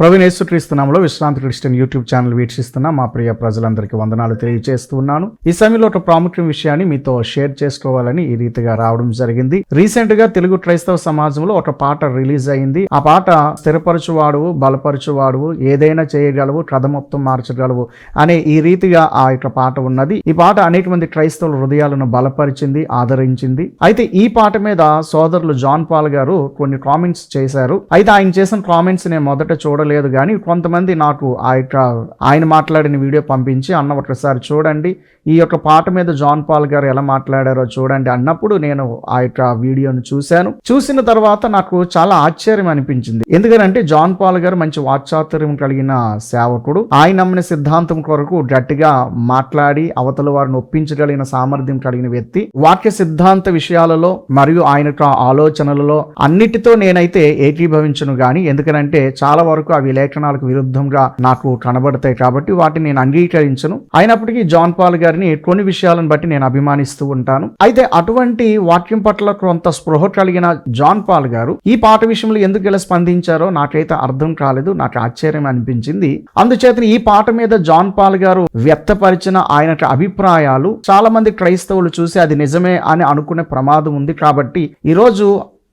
ప్రవీణేశ్వరీస్తున్నాములో విశ్రాంతి Christian YouTube channel వీక్షిస్తున్న మా ప్రియ ప్రజలందరికీ వందనాలు తెలియజేస్తున్నాను ఈ సమయంలో ఒక ప్రాముఖ్యం విషయాన్ని మీతో షేర్ చేసుకోవాలని ఈ రీతిగా రావడం జరిగింది. రీసెంట్గా తెలుగు క్రైస్తవ సమాజంలో ఒక పాట రిలీజ్ అయింది. ఆ పాట స్థిరపరచువాడు బలపరచువాడు ఏదైనా చేయగలవు కథ మొత్తం మార్చగలవు అనే ఈ రీతిగా ఆ యొక్క పాట ఉన్నది. ఈ పాట అనేక మంది క్రైస్తవుల హృదయాలను బలపరిచింది ఆదరించింది. అయితే ఈ పాట మీద సోదరులు జాన్ పాల్ గారు కొన్ని కామెంట్స్ చేశారు. అయితే ఆయన చేసిన కామెంట్స్ నేను మొదట చూడలేదు. కానీ కొంతమంది నాకు ఆ యొక్క ఆయన మాట్లాడిన వీడియో పంపించి అన్న ఒకసారి చూడండి. ఈ యొక్క పాట మీద జాన్ పాల్ గారు ఎలా మాట్లాడారో చూడండి అన్నప్పుడు నేను ఆ యొక్క వీడియోను చూశాను. చూసిన తర్వాత నాకు చాలా ఆశ్చర్యం అనిపించింది. ఎందుకంటే జాన్ పాల్ గారు మంచి వాచాతుర్యం కలిగిన సేవకుడు. ఆయన నమ్మిన సిద్ధాంతం కొరకు గట్టిగా మాట్లాడి అవతల వారిని ఒప్పించగలిగిన సామర్థ్యం కలిగిన వ్యక్తి. వాక్య సిద్ధాంత విషయాలలో మరియు ఆయన యొక్క ఆలోచనలలో అన్నిటితో నేనైతే ఏకీభవించను గాని. ఎందుకనంటే చాలా వరకు అవి లేఖనాలకు విరుద్ధంగా నాకు కనబడతాయి కాబట్టి వాటిని నేను అంగీకరించను. అయినప్పటికీ జాన్ పాల్ గారిని కొన్ని విషయాలను బట్టి నేను అభిమానిస్తూ ఉంటాను. అయితే అటువంటి వాక్యం పట్ల కొంత స్పృహ కలిగిన జాన్ పాల్ గారు ఈ పాట విషయంలో ఎందుకు ఇలా స్పందించారో నాకైతే అర్థం కాలేదు నాకు ఆశ్చర్యం అనిపించింది. అందుచేత ఈ పాట మీద జాన్ పాల్ గారు వ్యక్తపరిచిన ఆయన అభిప్రాయాలు చాలా మంది క్రైస్తవులు చూసి అది నిజమే అని అనుకునే ప్రమాదం ఉంది కాబట్టి ఈరోజు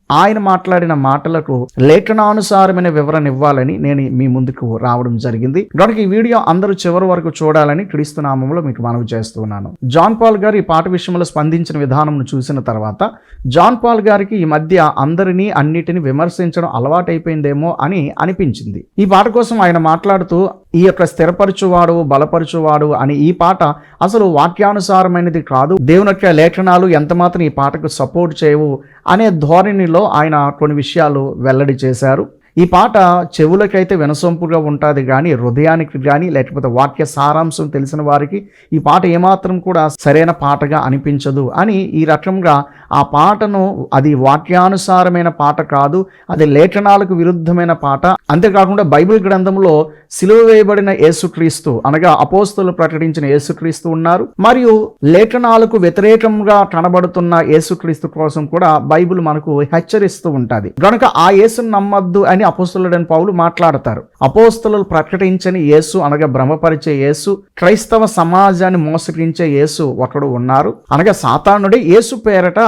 ఆయన మాట్లాడిన మాటలకు లేఖనానుసారమైన వివరణ ఇవ్వాలని నేను మీ ముందుకు రావడం జరిగింది. కనుక ఈ వీడియో అందరూ చివరి వరకు చూడాలని క్రీస్తు నామంలో మీకు మనవి చేస్తున్నాను జాన్ పాల్ గారు ఈ పాట విషయంలో స్పందించిన విధానం చూసిన తర్వాత జాన్ పాల్ గారికి ఈ మధ్య అందరినీ అన్నిటిని విమర్శించడం అలవాటైపోయిందేమో అని అనిపించింది. ఈ పాట కోసం ఆయన మాట్లాడుతూ ఈ యొక్క స్థిరపరచువాడు బలపరచువాడు అని ఈ పాట అసలు వాక్యానుసారమైనది కాదు. దేవుని యొక్క లేఖనాలు ఎంత మాత్రం ఈ పాటకు సపోర్ట్ చేయవు అనే ధోరణిలో ఆయన కొన్ని విషయాలు వెల్లడి చేశారు. ఈ పాట చెవులకైతే వినసొంపుగా ఉంటుంది కానీ హృదయానికి కానీ లేకపోతే వాక్య సారాంశం తెలిసిన వారికి ఈ పాట ఏమాత్రం కూడా సరైన పాటగా అనిపించదు అని ఈ రకంగా ఆ పాటను అది వాక్యానుసారమైన పాట కాదు అది లేఖనాలకు విరుద్ధమైన పాట. అంతేకాకుండా బైబిల్ గ్రంథంలో సిలువ వేయబడిన యేసుక్రీస్తు అనగా అపోస్తులు ప్రకటించిన యేసుక్రీస్తు ఉన్నారు. మరియు లేఖనాలకు వ్యతిరేకంగా కనబడుతున్న యేసుక్రీస్తు కోసం కూడా బైబిల్ మనకు హెచ్చరిస్తూ ఉంటుంది. కనుక ఆ యేసును నమ్మద్దు అని అపోస్తులుడని పౌలు మాట్లాడతారు. అపోస్తులు ప్రకటించని యేసు అనగా భ్రమపరిచే యేసు క్రైస్తవ సమాజాన్ని మోసగించే యేసు ఒకడు ఉన్నారు. అనగా సాతానుడే యేసు పేరట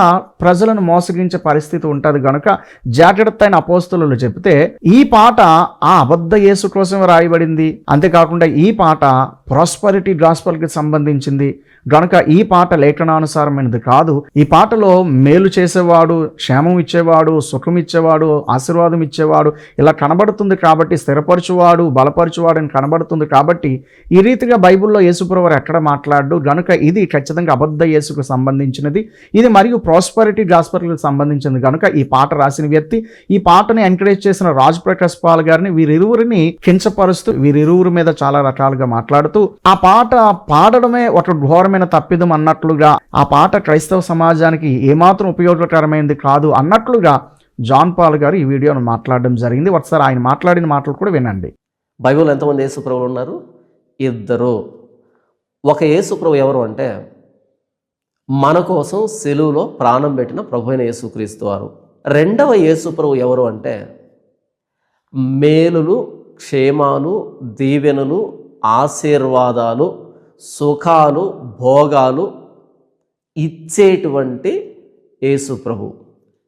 ప్రజలను మోసగించే పరిస్థితి ఉంటుంది కనుక జాగ్రత్త అయిన అపోస్తులు చెబితే ఈ పాట ఆ అబద్ధ యేసు కోసం రాయబడింది. అంతేకాకుండా ఈ పాట ప్రాస్పరిటీ గాస్పల్కి సంబంధించింది. గనుక ఈ పాట లేఖనానుసారమైనది కాదు. ఈ పాటలో మేలు చేసేవాడు క్షేమం ఇచ్చేవాడు సుఖం ఇచ్చేవాడు ఆశీర్వాదం ఇచ్చేవాడు ఇలా కనబడుతుంది కాబట్టి స్థిరపరచువాడు బలపరచువాడు అని కనబడుతుంది కాబట్టి ఈ రీతిగా బైబిల్లో యేసుప్రవర్ ఎక్కడ మాట్లాడు? గనుక ఇది ఖచ్చితంగా అబద్ధ యేసుకు సంబంధించినది. ఇది మరియు ప్రాస్పరిటీ గాస్పర్లకు సంబంధించింది. కనుక ఈ పాట రాసిన వ్యక్తి ఈ పాటని ఎంకరేజ్ చేసిన రాజ్ ప్రకాష్ పాల్ గారిని వీరిరువురిని కించపరుస్తూ వీరిరువురి మీద చాలా రకాలుగా మాట్లాడుతూ ఆ పాట పాడడమే ఒక ఘోరమైన తప్పిదం అన్నట్లుగా ఆ పాట క్రైస్తవ సమాజానికి ఏమాత్రం ఉపయోగకరమైనది కాదు అన్నట్లుగా జాన్ పాల్ గారు ఈ వీడియోను మాట్లాడడం జరిగింది. ఒకసారి ఆయన మాట్లాడిన మాటలు కూడా వినండి. బైబిల్ ఎంతమంది యేసుప్రభులు ఉన్నారు? ఇద్దరు. ఒక యేసుప్రభు ఎవరు అంటే మన కోసం సెలువులో ప్రాణం పెట్టిన ప్రభు అయిన యేసుక్రీస్తు వారు. రెండవ యేసుప్రభు ఎవరు అంటే మేలులు క్షేమాలు దీవెనలు ఆశీర్వాదాలు సుఖాలు భోగాలు ఇచ్చేటువంటి యేసుప్రభు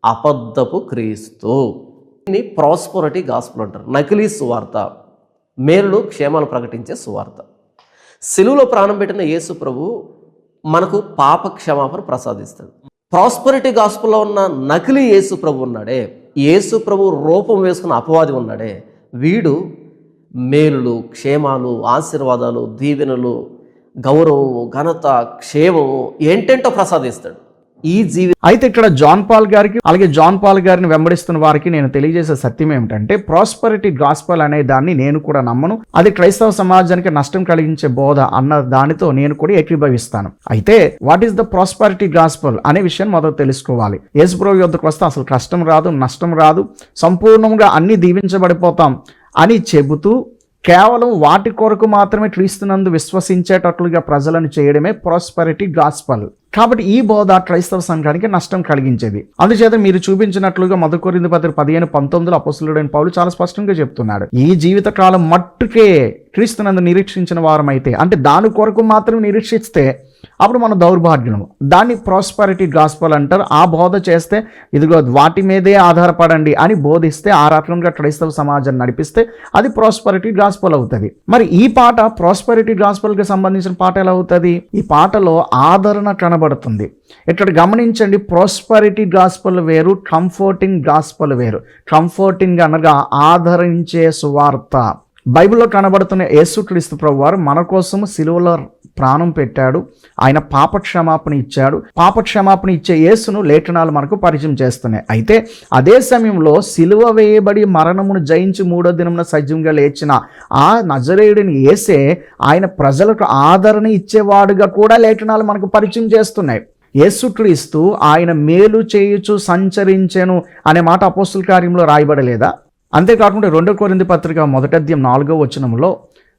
అబద్ధపు క్రీస్తు. దీన్ని ప్రాస్పరిటీ గాస్పుల్ అంటారు. నకిలీ సువార్త మేలులు క్షేమాలు ప్రకటించే సువార్త. సెలువులో ప్రాణం పెట్టిన యేసు ప్రభు మనకు పాప క్షమాపణ ప్రసాదిస్తాడు. ప్రాస్పరిటీ గాస్పుల్లో ఉన్న నకిలీ యేసు ప్రభు ఉన్నాడే. యేసు ప్రభు రూపం వేసుకున్న అపవాది ఉన్నాడే. వీడు మేలులు క్షేమాలు ఆశీర్వాదాలు దీవెనలు గౌరవము ఘనత క్షేమము ఏంటంటో ప్రసాదిస్తాడు. ఈ జీవి అయితే ఇక్కడ జాన్ పాల్ గారికి అలాగే జాన్ పాల్ గారిని వెంబడిస్తున్న వారికి నేను తెలియజేసే సత్యం ఏమిటంటే ప్రాస్పరిటీ గాస్పల్ అనే దాన్ని నేను కూడా నమ్మను. అది క్రైస్తవ సమాజానికి నష్టం కలిగించే బోధ అన్న దానితో నేను కూడా ఏకీభవిస్తాను. అయితే what is the prosperity gospel అనే విషయం మొదలు తెలుసుకోవాలి. యేసుప్రో యుద్ధకు వస్తే అసలు కష్టం రాదు నష్టం రాదు. సంపూర్ణంగా అన్ని దీవించబడిపోతాం అని చెబుతూ కేవలం వాటి కొరకు మాత్రమే క్రీస్తునందు విశ్వసించేటట్లుగా ప్రజలను చేయడమే ప్రాస్పరిటీ గాస్పల్ కాబట్టి ఈ బోధ క్రైస్తవ సంఘానికి నష్టం కలిగించేది. అందుచేత మీరు చూపించినట్లుగా మధుకొరింది పత్రిక పదిహేను పంతొమ్మిదిలో అపోసులుడైన పౌలు చాలా స్పష్టంగా చెప్తున్నాడు. ఈ జీవిత కాలం మట్టుకే క్రీస్తునందు నిరీక్షించిన వారమైతే అంటే దాని కొరకు మాత్రం నిరీక్షిస్తే అప్పుడు మన దౌర్భాగ్యం దాన్ని ప్రాస్పరిటీ గాస్పల్ అంటారు. ఆ బోధ చేస్తే ఇదిగో వాటి మీదే ఆధారపడండి అని బోధిస్తే ఆ రకంగా క్రైస్తవ సమాజాన్ని నడిపిస్తే అది ప్రాస్పరిటీ గాస్పల్ అవుతుంది. మరి ఈ పాట ప్రాస్పరిటీ గాస్పల్కి సంబంధించిన పాట ఎలా అవుతుంది? ఈ పాటలో ఆదరణ కనబడుతుంది. ఇక్కడ గమనించండి ప్రాస్పరిటీ గాస్పల్ వేరు కంఫర్టింగ్ గాస్పల్ వేరు. కంఫర్టింగ్ అనగా ఆదరించే సువార్త. బైబిల్లో కనబడుతున్న యేసుక్రీస్తు ప్రభు వారు మన కోసం సిలువలో ప్రాణం పెట్టాడు. ఆయన పాప క్షమాపణ ఇచ్చాడు. పాప క్షమాపణ ఇచ్చే యేసును లేఖనాలు మనకు పరిచయం చేస్తున్నాయి. అయితే అదే సమయంలో సిలువ వేయబడి మరణమును జయించి మూడో దినమున సజ్జంగా లేచిన ఆ నజరేయుడిని వేసే ఆయన ప్రజలకు ఆదరణ ఇచ్చేవాడుగా కూడా లేఖనాలు మనకు పరిచయం చేస్తున్నాయి. యేసుక్రీస్తు ఆయన మేలు చేయుచు సంచరించెను అనే మాట అపోస్తుల కార్యంలో రాయబడలేదా? అంతేకాకుండా రెండో కొరింది పత్రిక మొదటద్యం నాలుగో వచనంలో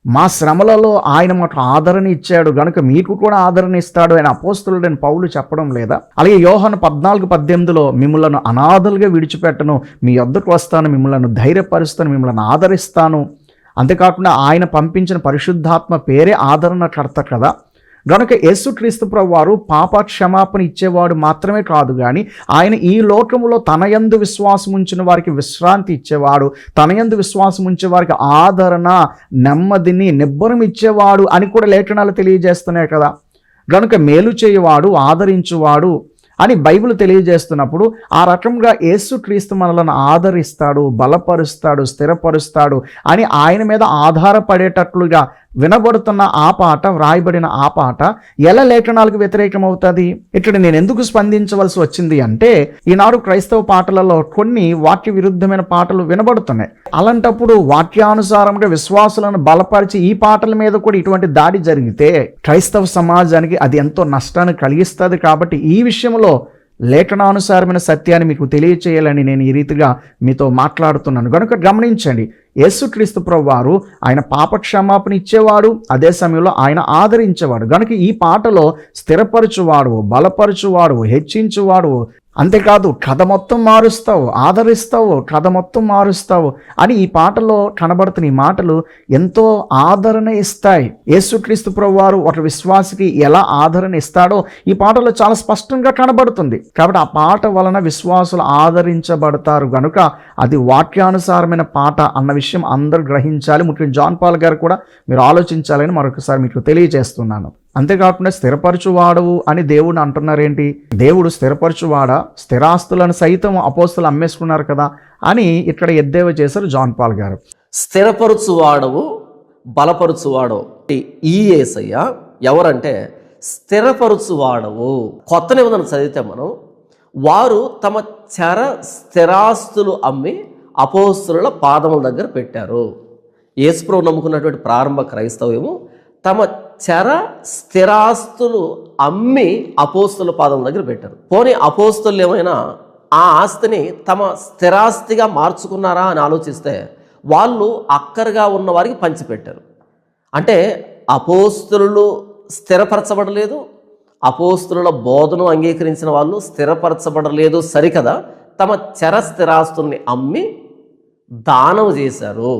మా శ్రమలలో ఆయన మాకు ఆదరణ ఇచ్చాడు గనుక మీకు కూడా ఆదరణ ఇస్తాడు ఆయన అపోస్తులుడని పౌలు చెప్పడం లేదా అలాగే యోహన పద్నాలుగు పద్దెనిమిదిలో మిమ్మల్ని అనాథలుగా విడిచిపెట్టను మీ వద్దకు వస్తాను మిమ్మల్ని ధైర్యపరుస్తాను మిమ్మల్ని ఆదరిస్తాను. అంతేకాకుండా ఆయన పంపించిన పరిశుద్ధాత్మ పేరే ఆదరణకర్త కదా గనుక యేసుక్రీస్తు ప్రభు వారు పాప క్షమాపణ ఇచ్చేవాడు మాత్రమే కాదు కానీ ఆయన ఈ లోకములో తనయందు విశ్వాసం ఉంచిన వారికి విశ్రాంతి ఇచ్చేవాడు తనయందు విశ్వాసం ఉంచే వారికి ఆదరణ నెమ్మదిని నిబ్బరం ఇచ్చేవాడు అని కూడా లేఖనాలు తెలియజేస్తున్నాయి కదా. గనుక మేలు చేయవాడు ఆదరించువాడు అని బైబిల్ తెలియజేస్తున్నప్పుడు ఆ రకంగా యేసుక్రీస్తు మనలను ఆదరిస్తాడు బలపరుస్తాడు స్థిరపరుస్తాడు అని ఆయన మీద ఆధారపడేటట్లుగా వినబడుతున్న ఆ పాట వ్రాయబడిన ఆ పాట ఎలా లేఖనాలకు వ్యతిరేకం అవుతుంది ఇక్కడ నేను ఎందుకు స్పందించవలసి వచ్చింది అంటే ఈనాడు క్రైస్తవ పాటలలో కొన్ని వాక్య విరుద్ధమైన పాటలు వినబడుతున్నాయి. అలాంటప్పుడు వాక్యానుసారంగా విశ్వాసులను బలపరిచి ఈ పాటల మీద కూడా ఇటువంటి దాడి జరిగితే క్రైస్తవ సమాజానికి అది ఎంతో నష్టాన్ని కలిగిస్తుంది కాబట్టి ఈ విషయంలో లేఖనానుసారమైన సత్యాన్ని మీకు తెలియచేయాలని నేను ఈ రీతిగా మీతో మాట్లాడుతున్నాను. కనుక గమనించండి యేసుక్రీస్తు ప్రభు వారు ఆయన పాపక్షమాపణ ఇచ్చేవాడు అదే సమయంలో ఆయన ఆదరించేవాడు. కనుక ఈ పాటలో స్థిరపరచువాడు బలపరచువాడు హెచ్చించువాడు అంతేకాదు కథ మొత్తం మారుస్తావు ఆదరిస్తావు కథ మొత్తం మారుస్తావు అని ఈ పాటలో కనబడుతున్న ఈ మాటలు ఎంతో ఆదరణ ఇస్తాయి. యేసుక్రీస్తు ప్రభు వారు ఒక విశ్వాసికి ఎలా ఆదరణ ఇస్తాడో ఈ పాటలో చాలా స్పష్టంగా కనబడుతుంది. కాబట్టి ఆ పాట వలన విశ్వాసులు ఆదరించబడతారు గనుక అది వాక్యానుసారమైన పాట అన్న విషయం అందరూ గ్రహించాలి. ముఖ్యంగా జాన్ పాల్ గారు కూడా మీరు ఆలోచించాలని మరొకసారి మీకు తెలియజేస్తున్నాను. అంతేకాకుండా స్థిరపరచువాడవు అని దేవుడు అంటున్నారేంటి? దేవుడు స్థిరపరచువాడ? స్థిరాస్తులను సైతం అపోస్తులు అమ్మేసుకున్నారు కదా అని ఇక్కడ ఎద్దేవా చేశారు జాన్ పాల్ గారు. స్థిరపరచువాడవు బలపరచువాడవు. ఈ ఏసయ్య ఎవరంటే స్థిరపరచువాడవు. కొత్త నిబంధన చదివితే మనం వారు తమ చర స్థిరాస్తులు అమ్మి అపోస్తుల పాదముల దగ్గర పెట్టారు. యేసుప్రభు నమ్ముకున్నటువంటి ప్రారంభ క్రైస్తవ్యము తమ చెర స్థిరాస్తులు అమ్మి అపోస్తుల పాదం దగ్గర పెట్టారు. పోనీ అపోస్తులు ఏమైనా ఆ ఆస్తిని తమ స్థిరాస్తిగా మార్చుకున్నారా అని ఆలోచిస్తే వాళ్ళు అక్కరగా ఉన్న వారికి పంచిపెట్టారు. అంటే అపోస్తులు స్థిరపరచబడలేదు అపోస్తుల బోధను అంగీకరించిన వాళ్ళు స్థిరపరచబడలేదు సరికదా తమ చెర స్థిరాస్తుల్ని అమ్మి దానం చేశారు.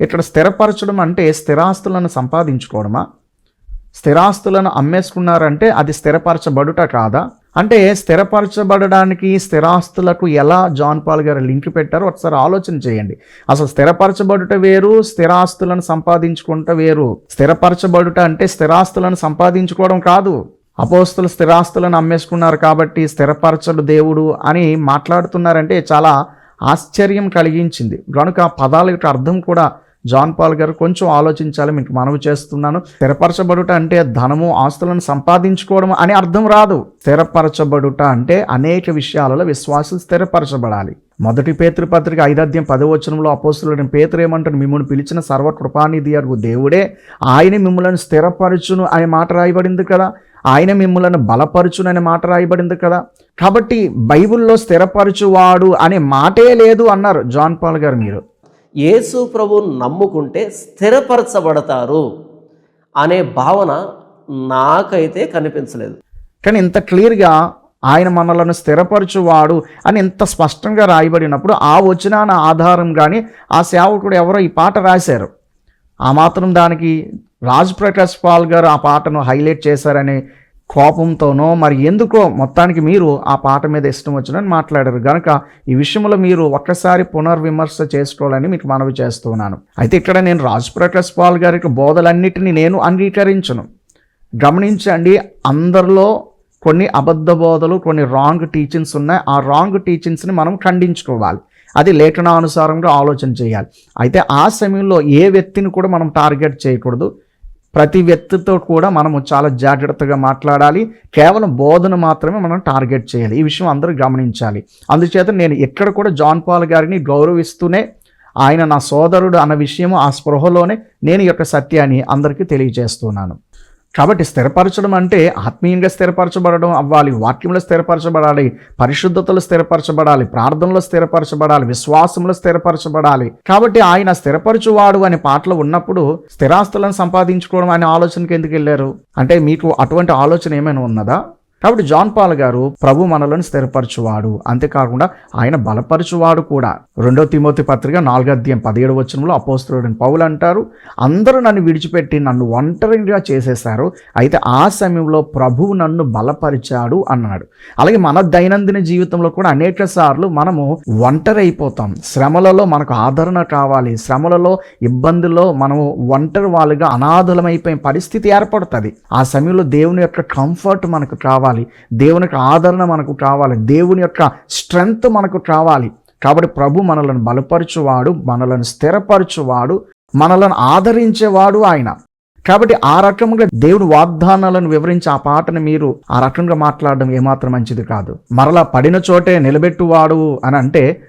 ఇక్కడ స్థిరపరచడం అంటే స్థిరాస్తులను సంపాదించుకోవడమా? స్థిరాస్తులను అమ్మేసుకున్నారంటే అది స్థిరపరచబడుట కాదా? అంటే స్థిరపరచబడడానికి స్థిరాస్తులకు ఎలా జాన్ పాల్ గారు లింక్ పెట్టారో ఒకసారి ఆలోచన చేయండి. అసలు స్థిరపరచబడుట వేరు స్థిరాస్తులను సంపాదించుకుంట వేరు. స్థిరపరచబడుట అంటే స్థిరాస్తులను సంపాదించుకోవడం కాదు. అపోస్తులు స్థిరాస్తులను అమ్మేసుకున్నారు కాబట్టి స్థిరపరచడు దేవుడు అని మాట్లాడుతున్నారంటే చాలా ఆశ్చర్యం కలిగించింది. కనుక ఆ పదాల యొక్క అర్థం కూడా జాన్ పాల్ గారు కొంచెం ఆలోచించాలి మీకు మనవి చేస్తున్నాను. స్థిరపరచబడుట అంటే ధనము ఆస్తులను సంపాదించుకోవడం అని అర్థం రాదు. స్థిరపరచబడుట అంటే అనేక విషయాలలో విశ్వాసం స్థిరపరచబడాలి. మొదటి పేతృపత్రిక ఐదాధ్యం పదవచనంలో అపోస్తులుడిని పేతురు ఏమంటాడు మిమ్మల్ని పిలిచిన సర్వ కృపానిధి అడుగు దేవుడే ఆయన మిమ్మల్ని స్థిరపరచును అనే మాట రాయబడింది కదా. ఆయన మిమ్మల్ని బలపరచును అనే మాట రాయబడింది కదా. కాబట్టి బైబిల్లో స్థిరపరచువాడు అనే మాటే లేదు అన్నారు జాన్ పాల్ గారు మీరు. యేసు ప్రభువు నమ్ముకుంటే స్థిరపరచబడతారు అనే భావన నాకైతే కనిపించలేదు. కానీ ఇంత క్లియర్గా ఆయన మనలను స్థిరపరచువాడు అని ఇంత స్పష్టంగా రాయబడినప్పుడు ఆ వచనాన ఆధారం కానీ ఆ సేవకుడు ఎవరో ఈ పాట రాశారు. ఆ మాత్రం దానికి రాజ్ ప్రకాష్ పాల్ గారు ఆ పాటను హైలైట్ చేశారని కోపంతోనో మరి ఎందుకో మొత్తానికి మీరు ఆ పాట మీద ఇష్టం వచ్చినని మాట్లాడారు. కనుక ఈ విషయంలో మీరు ఒక్కసారి పునర్విమర్శ చేసుకోవాలని మీకు మనవి చేస్తున్నాను. అయితే ఇక్కడ నేను రాజ్ ప్రకాష్ పాల్ గారికి బోధలన్నిటినీ నేను అంగీకరించను. గమనించండి అందరిలో కొన్ని అబద్ధ బోధలు కొన్ని రాంగ్ టీచింగ్స్ ఉన్నాయి. ఆ రాంగ్ టీచింగ్స్ని మనం ఖండించుకోవాలి. అది లేఖనానుసారంగా ఆలోచన చేయాలి. అయితే ఆ సమయంలో ఏ వ్యక్తిని కూడా మనం టార్గెట్ చేయకూడదు. ప్రతి వ్యక్తితో కూడా మనము చాలా జాగ్రత్తగా మాట్లాడాలి. కేవలం బోధన మాత్రమే మనం టార్గెట్ చేయాలి. ఈ విషయం అందరూ గమనించాలి. అందుచేత నేను ఎక్కడ కూడా జాన్ పాల్ గారిని గౌరవిస్తూనే ఆయన నా సోదరుడు అన్న విషయము ఆ స్పృహలోనే నేను ఈ యొక్క సత్యాన్ని అందరికీ తెలియజేస్తున్నాను. కాబట్టి స్థిరపరచడం అంటే ఆత్మీయంగా స్థిరపరచబడడం అవ్వాలి వాక్యంలో స్థిరపరచబడాలి పరిశుద్ధతలో స్థిరపరచబడాలి ప్రార్థనలో స్థిరపరచబడాలి విశ్వాసంలో స్థిరపరచబడాలి. కాబట్టి ఆయన స్థిరపరచువాడు అనే పాటలో ఉన్నప్పుడు స్థిరాస్తులను సంపాదించుకోవడం అనే ఆలోచనకి ఎందుకు వెళ్ళారు? అంటే మీకు అటువంటి ఆలోచన ఏమైనా ఉన్నదా? కాబట్టి జాన్ పాల్ గారు ప్రభు మనలను స్థిరపరచువాడు. అంతేకాకుండా ఆయన బలపరచువాడు కూడా. రెండో తిమోతి పత్రిక నాలుగో అధ్యాయం పదిహేడు వచనంలో అపోస్తుడని పౌలు అంటారు అందరూ నన్ను విడిచిపెట్టి నన్ను ఒంటరిగా చేసేశారు. అయితే ఆ సమయంలో ప్రభువు నన్ను బలపరిచాడు అన్నాడు. అలాగే మన దైనందిన జీవితంలో కూడా అనేక సార్లు మనము ఒంటరి అయిపోతాం శ్రమలలో మనకు ఆదరణ కావాలి. శ్రమలలో ఇబ్బందుల్లో మనము ఒంటరి వాళ్ళుగా అనాథలమైపోయిన పరిస్థితి ఏర్పడుతుంది. ఆ సమయంలో దేవుని యొక్క కంఫర్ట్ మనకు కావాలి. దేవునికి ఆదరణ మనకు కావాలి. దేవుని యొక్క స్ట్రెంగ్త్ మనకు కావాలి. కాబట్టి ప్రభు మనలను బలపరచువాడు మనలను స్థిరపరచువాడు మనలను ఆదరించేవాడు ఆయన. కాబట్టి ఆ రకంగా దేవుడు వాగ్దానాలను వివరించి ఆ పాటను మీరు ఆ రకంగా మాట్లాడడం ఏమాత్రం మంచిది కాదు. మరలా పడిన చోటే నిలబెట్టువాడు అని అంటే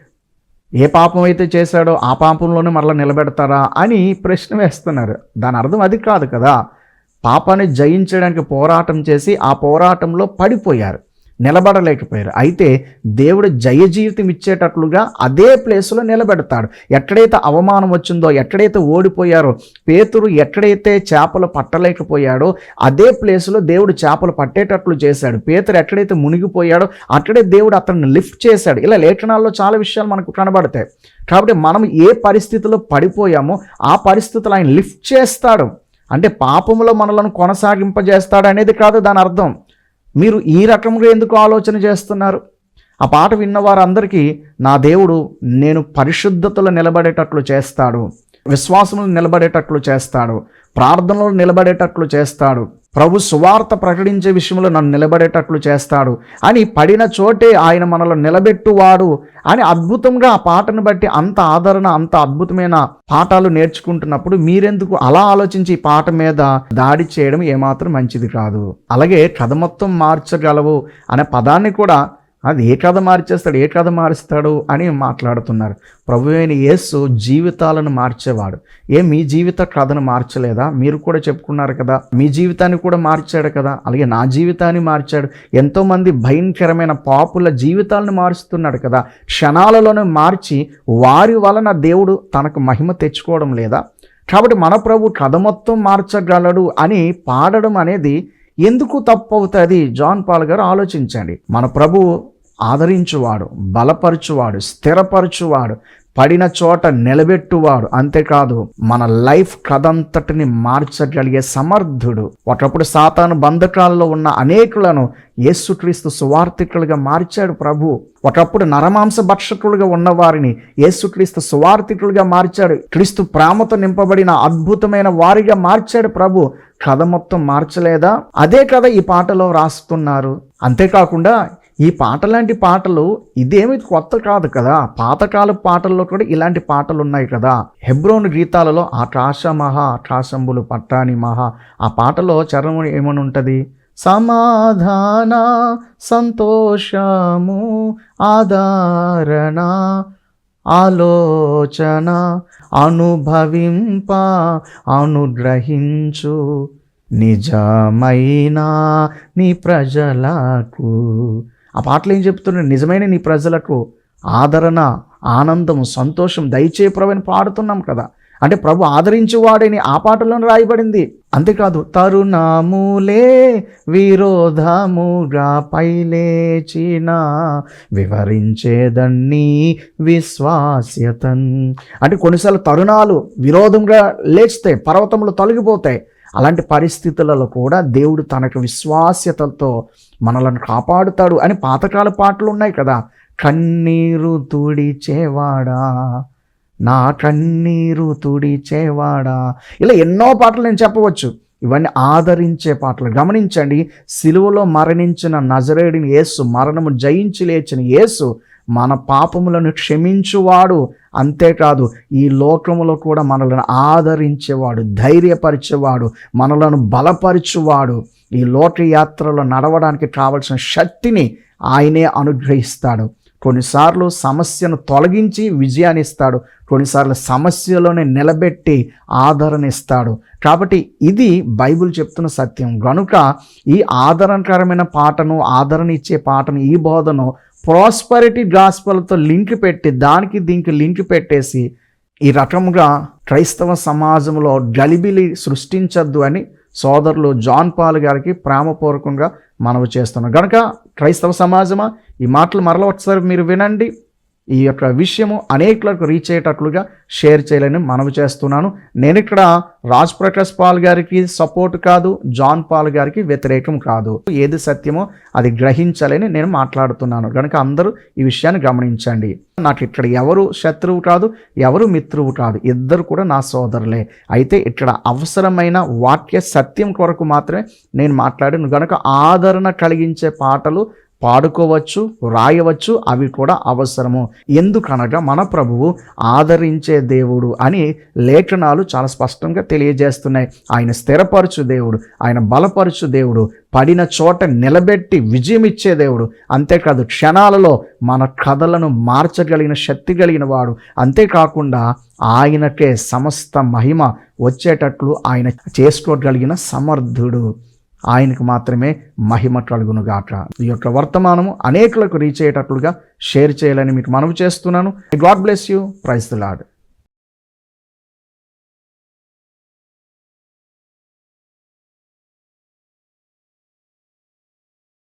ఏ పాపం అయితే చేశాడో ఆ పాపంలోనే మరలా నిలబెడతారా అని ప్రశ్న వేస్తున్నారు. దాని అర్థం అది కాదు కదా. పాపాన్ని జయించడానికి పోరాటం చేసి ఆ పోరాటంలో పడిపోయారు నిలబడలేకపోయారు. అయితే దేవుడు జయ జీవితం ఇచ్చేటట్లుగా అదే ప్లేస్లో నిలబెడతాడు. ఎక్కడైతే అవమానం వచ్చిందో ఎక్కడైతే ఓడిపోయారో పేతురు ఎక్కడైతే చేపలు పట్టలేకపోయాడో అదే ప్లేస్లో దేవుడు చేపలు పట్టేటట్లు చేశాడు. పేతురు ఎక్కడైతే మునిగిపోయాడో అక్కడే దేవుడు అతన్ని లిఫ్ట్ చేశాడు. ఇలా లేఖనాల్లో చాలా విషయాలు మనకు కనబడతాయి. కాబట్టి మనం ఏ పరిస్థితిలో పడిపోయామో ఆ పరిస్థితులు ఆయన లిఫ్ట్ చేస్తాడు. అంటే పాపములో మనలను కొనసాగింపజేస్తాడనేది కాదు దాని అర్థం. మీరు ఈ రకంగా ఎందుకు ఆలోచన చేస్తున్నారు? ఆ పాట విన్న వారందరికీ నా దేవుడు నేను పరిశుద్ధతలో నిలబడేటట్లు చేస్తాడు. విశ్వాసములు నిలబడేటట్లు చేస్తాడు. ప్రార్థనలు నిలబడేటట్లు చేస్తాడు. ప్రభు సువార్త ప్రకటించే విషయంలో నన్ను నిలబడేటట్లు చేస్తాడు అని పడిన చోటే ఆయన మనలో నిలబెట్టువాడు అని అద్భుతంగా ఆ పాటను బట్టి అంత ఆదరణ అంత అద్భుతమైన పాఠాలు నేర్చుకుంటున్నప్పుడు మీరెందుకు అలా ఆలోచించి ఈ పాట మీద దాడి చేయడం ఏమాత్రం మంచిది కాదు. అలాగే కథ మొత్తం మార్చగలవు అనే పదాన్ని కూడా అది ఏ కథ మార్చేస్తాడు ఏ కథ మారుస్తాడు అని మాట్లాడుతున్నారు. ప్రభు అయిన యేసు జీవితాలను మార్చేవాడు. ఏ మీ జీవిత కథను మార్చలేదా? మీరు కూడా చెప్పుకున్నారు కదా మీ జీవితాన్ని కూడా మార్చాడు కదా అలాగే నా జీవితాన్ని మార్చాడు. ఎంతోమంది భయంకరమైన పాపుల జీవితాలను మారుస్తున్నాడు కదా క్షణాలలోనే మార్చి వారి వలన దేవుడు తనకు మహిమ తెచ్చుకోవడం లేదా? కాబట్టి మన ప్రభు కథ మొత్తం మార్చగలడు అని పాడడం అనేది ఎందుకు తప్పు అవుతుంది? జాన్ పాల్ గారు ఆలోచించండి. మన ప్రభు ఆదరించువాడు బలపరచువాడు స్థిరపరచువాడు పడిన చోట నిలబెట్టువాడు అంతేకాదు మన లైఫ్ కథంతటిని మార్చగలిగే సమర్థుడు. ఒకప్పుడు సాతాను బంధకాల్లో ఉన్న అనేకులను యేసుక్రీస్తు సువార్థికులుగా మార్చాడు ప్రభు. ఒకప్పుడు నరమాంస భక్షకులుగా ఉన్న వారిని యేసుక్రీస్తు సువార్థికులుగా మార్చాడు. క్రీస్తు ప్రేమతో నింపబడిన అద్భుతమైన వారిగా మార్చాడు ప్రభు. కథ మొత్తం మార్చలేదా? అదే కథ ఈ పాటలో రాస్తున్నారు. అంతేకాకుండా ఈ పాట లాంటి పాటలు ఇదేమి కొత్త కాదు కదా. పాతకాల పాటల్లో కూడా ఇలాంటి పాటలు ఉన్నాయి కదా. హెబ్రోన్ గీతాలలో ఆకాశ మహా ఆకాశంబులు పట్టాని మహా ఆ పాటలో చరణం ఏమని ఉంటుంది? సమాధాన సంతోషము ఆధారణ ఆలోచన అనుభవింప అనుగ్రహించు నిజమైన నీ ప్రజలకు ఆ పాటలు ఏం చెప్తున్నాడు నిజమైన నీ ప్రజలకు ఆదరణ ఆనందం సంతోషం దయచే ప్రభుని పాడుతున్నాం కదా. అంటే ప్రభు ఆదరించేవాడని ఆ పాటలో రాయబడింది. అంతేకాదు తరుణములే విరోధముగా పైలేచిన వివరించేదన్ని విశ్వాస్యతన్. అంటే కొన్నిసార్లు తరుణాలు విరోధంగా లేచితే పర్వతములు తొలగిపోతాయి. అలాంటి పరిస్థితులలో కూడా దేవుడు తనకు విశ్వాస్యతతో మనలను కాపాడుతాడు అని పాతకాల పాటలు ఉన్నాయి కదా. కన్నీరు తుడిచేవాడా నా కన్నీరు తుడిచేవాడా ఇలా ఎన్నో పాటలు నేను చెప్పవచ్చు. ఇవన్నీ ఆదరించే పాటలు. గమనించండి సిలువలో మరణించిన నజరేడిని యేసు మరణము జయించి లేచిన యేసు మన పాపములను క్షమించువాడు అంతేకాదు ఈ లోకములో కూడా మనలను ఆదరించేవాడు ధైర్యపరిచేవాడు మనలను బలపరిచేవాడు. ఈ లోక యాత్రలో నడవడానికి కావలసిన శక్తిని ఆయనే అనుగ్రహిస్తాడు. కొన్నిసార్లు సమస్యను తొలగించి విజయాన్ని ఇస్తాడు. కొన్నిసార్లు సమస్యలోనే నిలబెట్టి ఆదరణ ఇస్తాడు. కాబట్టి ఇది బైబిల్ చెప్తున్న సత్యం. కనుక ఈ ఆదరణకరమైన పాటను ఆదరణ ఇచ్చే పాటను ఈ బోధను ప్రాస్పరిటీ గాస్పల్తో లింక్ పెట్టి దానికి దీనికి లింక్ పెట్టేసి ఈ రకముగా క్రైస్తవ సమాజంలో గలిబిలి సృష్టించద్దు అని సోదరులు జాన్ పాల్ గారికి ప్రేమపూర్వకంగా మనవి చేస్తున్నాం. కనుక క్రైస్తవ సమాజమా? ఈ మాటలు మరలా ఒకసారి మీరు వినండి. ఈ యొక్క విషయము అనేకులకు రీచ్ అయ్యేటట్లుగా షేర్ చేయాలని మనవి చేస్తున్నాను. నేను ఇక్కడ రాజ్ ప్రకాష్ పాల్ గారికి సపోర్ట్ కాదు జాన్ పాల్ గారికి వ్యతిరేకం కాదు. ఏది సత్యమో అది గ్రహించాలని నేను మాట్లాడుతున్నాను. కనుక అందరూ ఈ విషయాన్ని గమనించండి. నాకు ఇక్కడ ఎవరు శత్రువు కాదు ఎవరు మిత్రువు కాదు ఇద్దరు కూడా నా సోదరులే. అయితే ఇక్కడ అవసరమైన వాక్య సత్యం కొరకు మాత్రమే నేను మాట్లాడాను. కనుక ఆదరణ కలిగించే పాటలు పాడుకోవచ్చు రాయవచ్చు అవి కూడా అవసరము. ఎందుకనగా మన ప్రభువు ఆదరించే దేవుడు అని లేఖనాలు చాలా స్పష్టంగా తెలియజేస్తున్నాయి. ఆయన స్థిరపరచు దేవుడు ఆయన బలపరచు దేవుడు పడిన చోట నిలబెట్టి విజయం ఇచ్చే దేవుడు. అంతేకాదు క్షణాలలో మన కథలను మార్చగలిగిన శక్తి కలిగిన వాడు. అంతేకాకుండా ఆయనకే సమస్త మహిమ వచ్చేటట్లు ఆయన చేసుకోగలిగిన సమర్థుడు. ఆయనకు మాత్రమే మహిమ కలుగును గాక ఈ యొక్క వర్తమానము అనేకులకు రీచ్ అయ్యేటట్లుగా షేర్ చేయాలని మీకు మనవి చేస్తున్నాను. God bless you praise the Lord